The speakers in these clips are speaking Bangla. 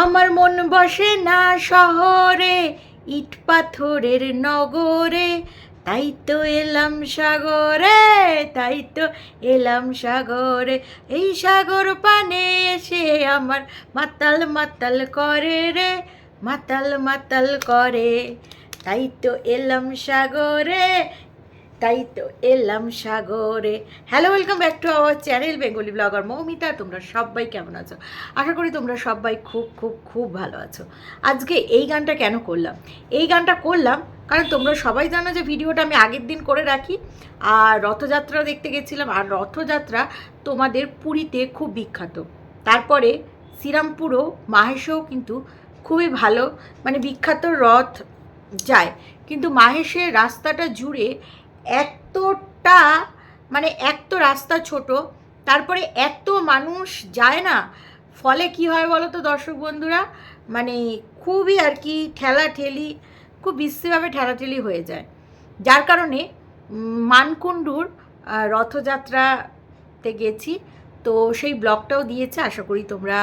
আমার মন বসে না শহরে, ইট পাথরের নগরে। তাই তো এলাম সাগরে, তাই তো এলাম সাগরে। এই সাগর পানে এসে আমার মাতাল মাতাল করে রে, মাতাল মাতাল করে। তাই তো এলাম সাগরে তাই তো এলাম সাগরে। Hello welcome back to our channel Bengali blogger Moumita. তোমরা সবাই কেমন আছো? আশা করি তোমরা সবাই খুব খুব খুব ভালো আছো। আজকে এই গানটা কেন করলাম? এই গানটা করলাম কারণ তোমরা সবাই জানো যে ভিডিওটা আমি আগের দিন করে রাখি। আর রথযাত্রা দেখতে গেছিলাম। আর রথযাত্রা তোমাদের পুরীতে খুব বিখ্যাত। তারপরে শ্রীরামপুরও, মাহেশেও কিন্তু খুবই ভালো মানে বিখ্যাত রথ যায়। কিন্তু মাহেশের রাস্তাটা জুড়ে এতটা মানে এক তো রাস্তা ছোট, তারপরে এত মানুষ যায় না, ফলে কি হয় বলো তো দর্শক বন্ধুরা? মানে খুবই আর কি ঠেলা ঠেলি খুব বিশ্রীভাবে ঠেলাঠেলি হয়ে যায়। যার কারণে মানকুণ্ডুর রথযাত্রাতে গেছি, তো সেই ব্লগটাও দিয়েছে, আশা করি তোমরা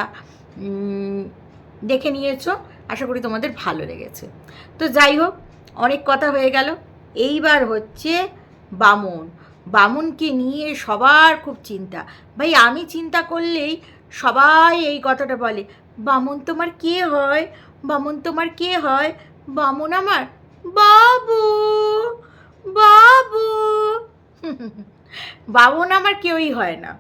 দেখে নিয়েছো, আশা করি তোমাদের ভালো লেগেছে। তো যাই হোক, অনেক কথা হয়ে গেল। এইবার হচ্ছে বামন। বামনকে নিয়ে সবার খুব চিন্তা। ভাই, আমি চিন্তা করলেই সবাই এই কথাটা বলে, বামন তোমার কে হয়? বামন তোমার কে হয়? বামন আমার বাবু বাবু। বামন আমার কেউই হয় না।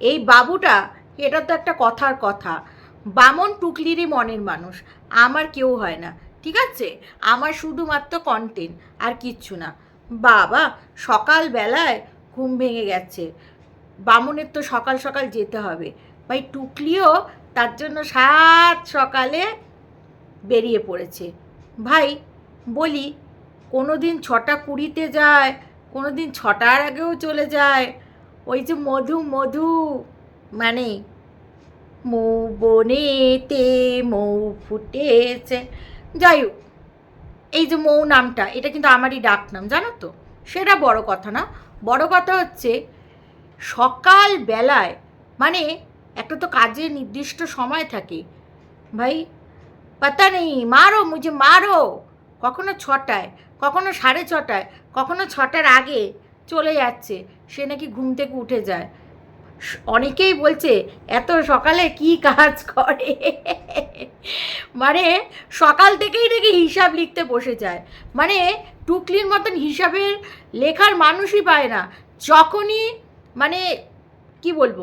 এই বাবুটা, এটা তো একটা কথার কথা। বামন টুকলিরই মনের মানুষ, আমার কেউ হয় না। ঠিক আছে? আমার শুধুমাত্র কন্টেন্ট আর কিচ্ছু না। বাবা, সকালবেলায় ঘুম ভেঙে গেছে। বামনের তো সকাল সকাল যেতে হবে। ভাই, টুকলিও তার জন্য সাত সকালে বেরিয়ে পড়েছে। ভাই, বলি কোনো দিন ছটা কুড়িতে যায় কোনো দিন ছটার আগেও চলে যায়। ওই যে মধু মধু মানে মৌ বনেতে মৌ ফুটেছে। যাই হোক, এই যে মৌ নামটা, এটা কিন্তু আমারই ডাক নাম, জানো তো? সেটা বড় কথা না। বড় কথা হচ্ছে, সকাল বেলায় মানে একটা তো কাজের নির্দিষ্ট সময় থাকে। ভাই, পাতা নেই, মারো মুঝে, মারো। কখনো ছটায়, কখনো সাড়ে ছটায়, কখনো ছটার আগে চলে যাচ্ছে। সে নাকি ঘুম থেকে উঠে যায়। অনেকেই বলছে, এত সকালে কি কাজ করে? মানে সকাল থেকেই নাকি হিসাব লিখতে বসে যায়। মানে টুকলির মতন হিসাবের লেখার মানুষই পায় না। যখনই মানে কি বলব,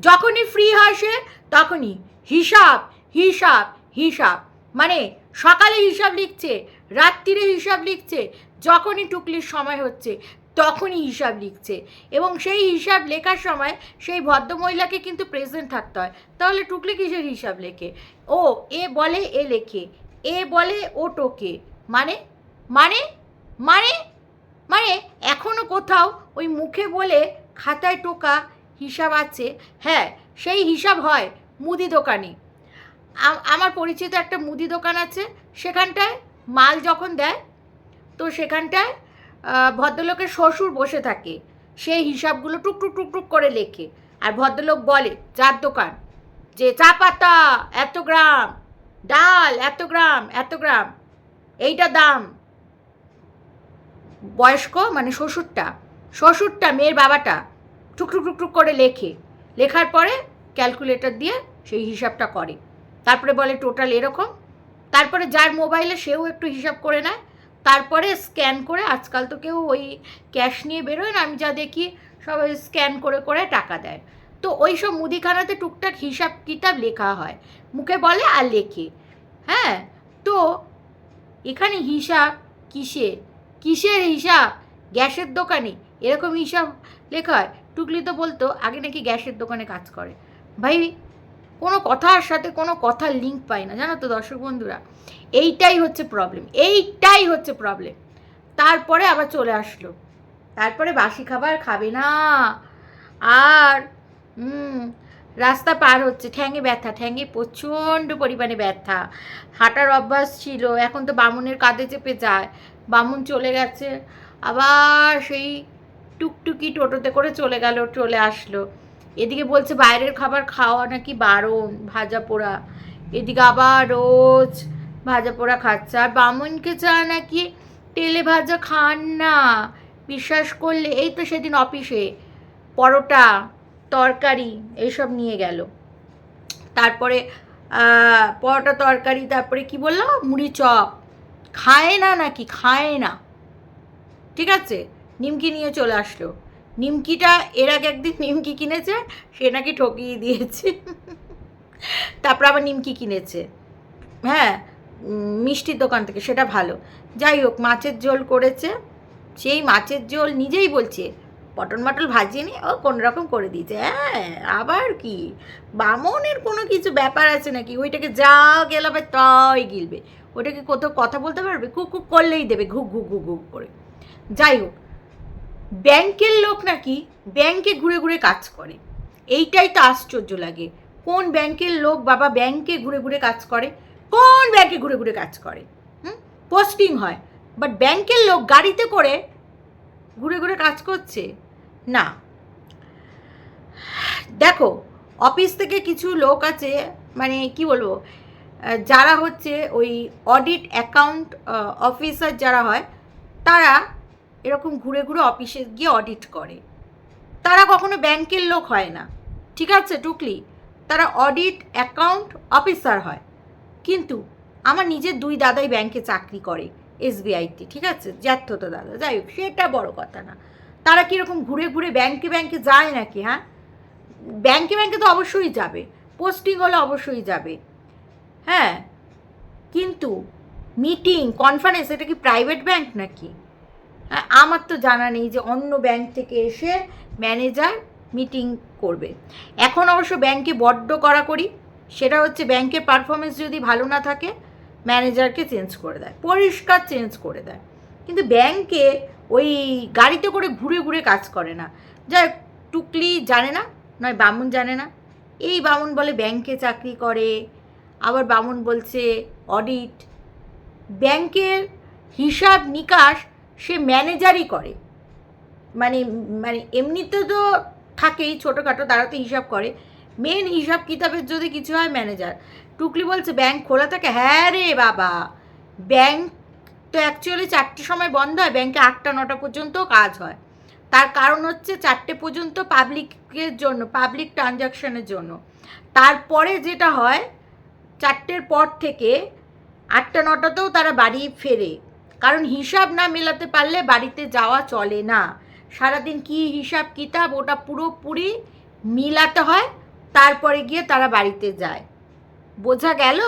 যখনই ফ্রি হয় সে, তখনই হিসাব হিসাব হিসাব। মানে সকালে হিসাব লিখছে রাত্রিরে হিসাব লিখছে, যখনই টুকলির সময় হচ্ছে তখনই হিসাব লিখছে। এবং সেই হিসাব লেখার সময় সেই ভদ্রমহিলাকে কিন্তু প্রেজেন্ট থাকতে হয়। তাহলে টুকলি কিসের হিসাব লেখে? ও, এ বলে, এ লেখে। এ বলে, ও টোকে। মানে? মানে? মানে? মানে? এখনও কোথাও ওই মুখে বলে খাতায় টোকা হিসাব আছে? হ্যাঁ সেই হিসাব হয় মুদি দোকানে। আমার পরিচিত একটা মুদি দোকান আছে সেখানটায় মাল যখন দেয়, তো সেখানটায় ভদ্রলোকের শ্বশুর বসে থাকে। সেই হিসাবগুলো টুক টুক টুক টুক করে লেখে। আর ভদ্রলোক বলে, চার দোকান। যে, চা পাতা, এত গ্রাম। ডাল, এত গ্রাম এত গ্রাম। এইটা দাম। বয়স্ক মানে শ্বশুরটা। শ্বশুরটা, মেয়ের বাবাটা, টুক টুক টুক টুক করে লেখে। লেখার পরে ক্যালকুলেটর দিয়ে সেই হিসাবটা করে। তারপরে বলে, টোটাল এরকম? তারপরে যার মোবাইলে সেও একটু হিসাব করে নেয়। তারপরে স্ক্যান করে, আজকাল তো কেউ ওই ক্যাশ নিয়ে বেরোয় না, আমি যা দেখি সবাই স্ক্যান করে করে টাকা দেয়। তো ওই সব মুদিখানাতে টুকটাক হিসাব কিতাব লেখা হয়। মুখে বলে আর লেখে। হ্যাঁ? তো এখানে হিসাব কিসের? কিসের হিসাব? গ্যাসের দোকানে। এরকম হিসাব লেখা হয়। টুকলি তো বলতো, আগে নাকি গ্যাসের দোকানে কাজ করে। ভাই কোনো কথার সাথে কোনো কথার লিঙ্ক পাই না, জানো তো দর্শক বন্ধুরা? এইটাই হচ্ছে প্রবলেম এইটাই হচ্ছে প্রবলেম তারপরে আবার চলে আসলো। তারপরে বাসি খাবার খাবে না। আর রাস্তা পার হচ্ছে, ঠ্যাঙে ব্যথা, ঠ্যাঙে প্রচণ্ড পরিমাণে ব্যথা। হাঁটার অভ্যাস ছিল, এখন তো বামুনের কাঁধে চেপে যায়। বামুন চলে গেছে, আবার সেই টুকটুকি টোটোতে করে চলে গেল, চলে আসলো। এদিকে বলছে বাইরের খাবার খাওয়া নাকি বারণ, ভাজা পোড়া। এদিকে আবার রোজ ভাজা পোড়া খাচ্ছে। আর বামুনকে চা নাকি তেলে ভাজা খান না। বিশ্বাস করলে এই তো সেদিন অফিসে পরোটা, তরকারি এইসব নিয়ে গেল। তারপরে পরোটা, তরকারি, তারপরে কি বলল? মুড়ি, চপ। খায় না নাকি? খায় না। ঠিক আছে? নিমকি নিয়ে চলে আসলো। নিমকিটা এর আগে একদিন নিমকি কিনেছে, সে নাকি ঠকিয়ে দিয়েছে। তারপর আবার নিমকি কিনেছে। হ্যাঁ মিষ্টির দোকান থেকে, সেটা ভালো। যাই হোক, মাছের ঝোল করেছে। সেই মাছের ঝোল নিজেই বলছে, পটল মটল ভাজিয়ে নিয়ে ও কোনো রকম করে দিয়েছে। হ্যাঁ আবার কি? বামনের কোনো কিছু ব্যাপার আছে নাকি? ওইটাকে যা গেলাবে তাই গিলবে। ওটাকে কোথাও কথা বলতে পারবে? কুক কুক করলেই দেবে, ঘুক ঘুক ঘুক ঘুক করে। যাই হোক ব্যাংকের লোক নাকি ব্যাংকে ঘুরে ঘুরে কাজ করে। এইটাই তো আশ্চর্য লাগে। কোন ব্যাংকের লোক বাবা ব্যাংকে ঘুরে ঘুরে কাজ করে? কোন ব্যাংকে ঘুরে ঘুরে কাজ করে? হুম? পোস্টিং হয়। বাট ব্যাংকের লোক গাড়িতে করে ঘুরে ঘুরে কাজ করছে? না। দেখো, অফিস থেকে কিছু লোক আছে মানে কি বলব যারা হচ্ছে ওই অডিট অ্যাকাউন্ট অফিসার যারা হয়, তারা এরকম ঘুরে ঘুরে অফিসে গিয়ে অডিট করে। তারা কখনো ব্যাংকের লোক হয় না। ঠিক আছে, টুকলি। তারা অডিট অ্যাকাউন্ট অফিসার হয়। কিন্তু আমার নিজের দুই দাদাই ব্যাংকে চাকরি করে এসবিআইতে ঠিক আছে? জ্যাঠতো দাদা। যাই হোক, সেটা বড় কথা না। তারা কীরকম ঘুরে ঘুরে ব্যাংকে ব্যাংকে যায় নাকি হ্যাঁ? ব্যাংকে ব্যাংকে তো অবশ্যই যাবে। পোস্টিং হলে অবশ্যই যাবে। হ্যাঁ? কিন্তু মিটিং কনফারেন্স এটা কি প্রাইভেট ব্যাংক নাকি? আমার তো জানা নেই যে অন্য ব্যাংক থেকে এসে ম্যানেজার মিটিং করবে। এখন অবশ্য ব্যাংকে বড্ড করা করি সেটা হচ্ছে ব্যাংকের পারফরমেন্স যদি ভালো না থাকে ম্যানেজারকে চেঞ্জ করে দেয়, পরিষ্কার চেঞ্জ করে দেয়। কিন্তু ব্যাংকে ওই গাড়িতে করে ঘুরে ঘুরে কাজ করে না। যা টুকলি জানে না, নয় বামুন জানে না। এই বামুন বলে ব্যাংকে চাকরি করে, আবার বামুন বলছে অডিট ব্যাংকের হিসাব নিকাশ সে ম্যানেজারই করে। মানে মানে এমনিতে তো থাকেই, ছোটোখাটো তারা তো হিসাব করে। মেন হিসাব কিতাবের যদি কিছু হয় ম্যানেজার টুকলি বলছে, ব্যাংক খোলা থাকে? হ্যাঁ রে বাবা। ব্যাংক তো অ্যাকচুয়ালি চারটে সময় বন্ধ হয়, ব্যাংকে আটটা, নটা পর্যন্ত কাজ হয়। তার কারণ হচ্ছে চারটে পর্যন্ত পাবলিকের জন্য, পাবলিক ট্রানজাকশনের জন্য। তারপরে যেটা হয়, চারটের পর থেকে আটটা, নটাতেও তারা বাড়ি ফেরে। কারণ হিসাব না মেলাতে পারলে বাড়িতে যাওয়া চলে না। সারাদিন কি হিসাব কিতাব ওটা পুরোপুরি মিলাতে হয়, তারপরে গিয়ে তারা বাড়িতে যায়। বোঝা গেল?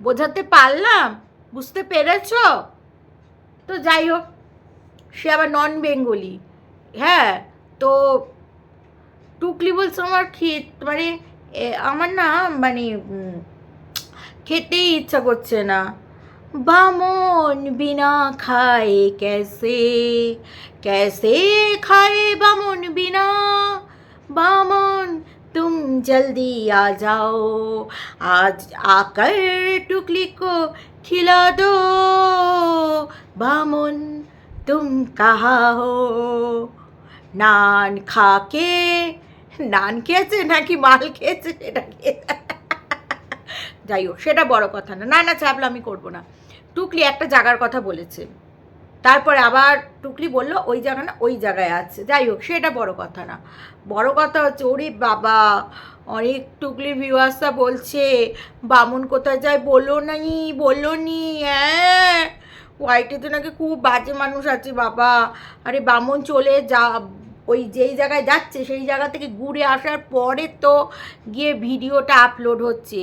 বোঝাতে পারলাম? বুঝতে পেরেছ? তো যাই হোক, সে আবার নন বেঙ্গলি হ্যাঁ তো টুকলি বলছে আমার খেত মানে আমার না মানে খেতেই ইচ্ছা করছে না। বামন বিনা খায় कैसे कैसे खाए बामन बिना बामन तुम जल्दी आ जाओ आज आकर टुकली को खिला दो बामन तुम कहाँ हो নান খাকে নান খেয়েছে নাকি মাল খেয়েছে সেটা খেয়ে যাই হোক সেটা বড় কথা না না না চাপলা আমি করবো না টুকলি একটা জায়গার কথা বলেছে। তারপরে আবার টুকলি বলল, ওই জায়গা না, ওই জায়গায় আছে। যাই হোক, সেটা বড় কথা না। বড় কথা হচ্ছে, ওরে বাবা, অনেক টুকলির ভিউয়ার্সরা বলছে, বামুন কোথায় যায় বলো নাই বলল নি হ্যাঁ? হোয়াইটেতে নাকি খুব বাজে মানুষ আছে, বাবা। আরে বামুন চলে যা, ওই যেই জায়গায় যাচ্ছে, সেই জায়গা থেকে ঘুরে আসার পরে তো গিয়ে ভিডিওটা আপলোড হচ্ছে।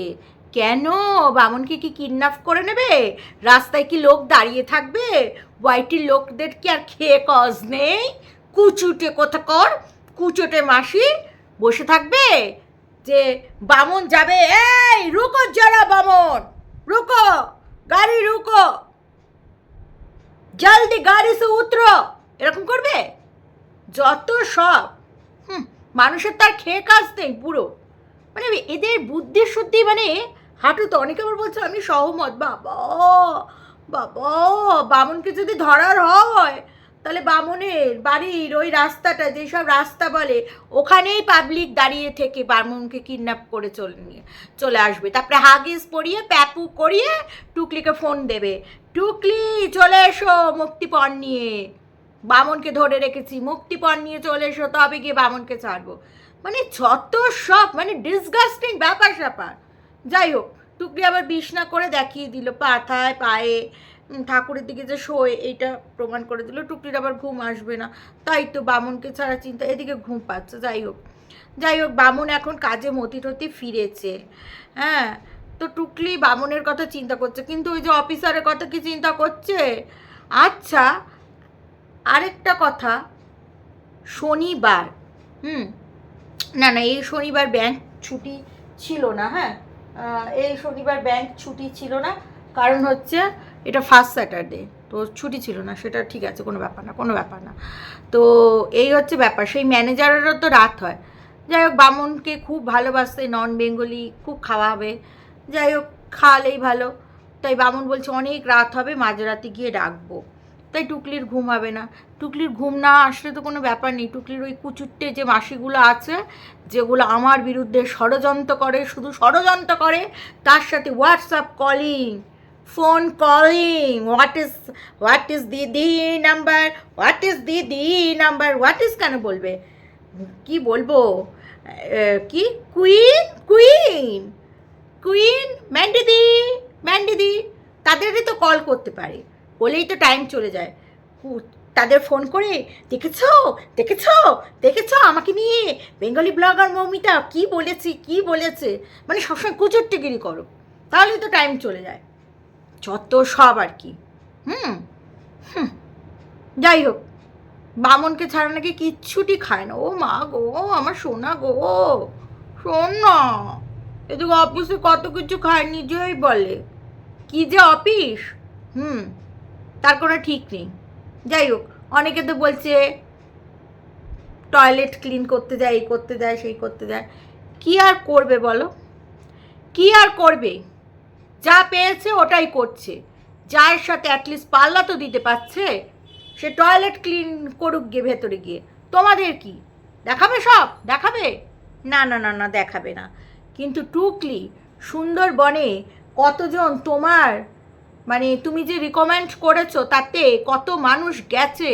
কেন? বামনকে কি কিডন্যাপ করে নেবে? রাস্তায় কি লোক দাঁড়িয়ে থাকবে? হোয়াইটির লোকদের কি আর খেয়ে কজ নেই? কুচুটে কোথা কর, কুচুটে মাসি বসে থাকবে যে বামন যাবে। এই, রুকো যারা বামন, রুকো, গাড়ি রুকো। জলদি গাড়ি সে উতরো। এরকম করবে? যত সব। হুম, মানুষের তার খেয়ে কাজ নেই পুরো। মানে এদের বুদ্ধি শুদ্ধি মানে হাঁটুতে অনেকে আবার বলছে, আমি সহমত, বাবা বাবা, বামনকে যদি ধরার হয়, তাহলে বামনের বাড়ির ওই রাস্তাটা, যেসব রাস্তা বলে, ওখানেই পাবলিক দাঁড়িয়ে থেকে বামনকে কিডন্যাপ করে চলে নিয়ে চলে আসবে। তারপরে হাগিস পরিয়ে, প্যাপু করিয়ে, টুকলিকে ফোন দেবে। টুকলি, চলে এসো মুক্তিপণ নিয়ে। বামনকে ধরে রেখেছি, মুক্তিপণ নিয়ে চলে এসো, তবে গিয়ে বামনকে ছাড়বো। মানে যত সব মানে ডিসগাস্টিং ব্যাপার স্যাপার যাই হোক টুকলি আবার বিছনা করে দেখিয়ে দিল, পাথায় পায়ে ঠাকুরের দিকে যে শোয়, এইটা প্রমাণ করে দিল টুকলির আবার ঘুম আসবে না। তাই তো বামনকে ছাড়া চিন্তা, এদিকে ঘুম পাচ্ছে, যাই হোক। যাই হোক, বামন এখন কাজে মতি টতি ফিরেছে। হ্যাঁ তো টুকলি বামনের কথা চিন্তা করছে, কিন্তু ওই যে অফিসারের কথা কি চিন্তা করছে? আচ্ছা আরেকটা কথা, শনিবার, হুম, না না, এই শনিবার ব্যাংক ছুটি ছিল না হ্যাঁ এই শনিবার ব্যাংক ছুটি ছিল না। কারণ হচ্ছে এটা ফার্স্ট স্যাটারডে তো ছুটি ছিল না, সেটা ঠিক আছে, কোনো ব্যাপার না, কোনো ব্যাপার না। তো এই হচ্ছে ব্যাপার, সেই ম্যানেজারেরও তো রাত হয়। যাই হোক, বামনকে খুব ভালোবাসতে নন বেঙ্গলি খুব খাওয়াবে। যাই হোক, খাওয়ালেই ভালো। তাই বামন বলছে, অনেক রাত হবে, মাঝরাতে গিয়ে ডাকবো। তাই টুকলির ঘুম হবে না। টুকলির ঘুম না আসলে তো কোনো ব্যাপার নেই। টুকলির ওই কুচুট্টে যে মাসিগুলো আছে, যেগুলো আমার বিরুদ্ধে ষড়যন্ত্র করে, শুধু ষড়যন্ত্র করে, তার সাথে WhatsApp calling phone calling what is what is দিদি নাম্বার হোয়াট ইজ দিদি নাম্বার হোয়াট ইজ কেন বলবে? কি বলব? কি? কুইন কুইন কুইন ম্যান্ডিদি ম্যান্ডিদি তাদেরই তো কল করতে পারে। বলেই তো টাইম চলে যায়। তাদের ফোন করে, দেখেছ? দেখেছ? দেখেছ? আমাকে নিয়ে? বেঙ্গলি ব্লগার মৌমিতা, কি বলেছি, কি বলেছে? মানে সবসময় কুচুরটিগিরি করো। তাহলেই তো টাইম চলে যায়। যত সব আর কি। হুম? হুম। যাই হোক। বামনকে ছাড়া নাকি কিচ্ছুটি খায় না। ও মা গো আমার সোনা গো শোন না এদিকে অফিসে কত কিছু খায়, নিজেই বলে। কি যে অফিস হুম। তার কোনো ঠিক নেই। যাই হোক, অনেকে তো বলছে টয়লেট ক্লিন করতে যায় এই করতে যায় সেই করতে যায় কি আর করবে বলো? কি আর করবে? যা পেয়েছে ওটাই করছে। যার সাথে অ্যাটলিস্ট পাল্লা তো দিতে পারছে, সে টয়লেট ক্লিন করুক গিয়ে ভেতরে গিয়ে। তোমাদের কি? দেখাবে সব? দেখাবে? না না না না, দেখাবে না। কিন্তু টুকলি সুন্দরবনে কতজন তোমার মানে তুমি যে রিকমেন্ড করেছ তাতে কত মানুষ গেছে,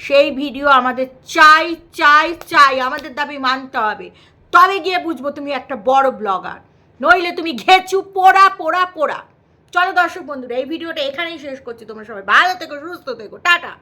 সেই ভিডিও আমাদের চাই চাই চাই, আমাদের দাবি মানতে হবে। তবে গিয়ে বুঝব তুমি একটা বড় ব্লগার নইলে তুমি ঘেচু পোড়া পোড়া পোড়া। চলো দর্শক বন্ধুরা, এই ভিডিওটা এখানেই শেষ করছি। তোমরা সবাই ভালো থেকো, সুস্থ থেকো, টাটা।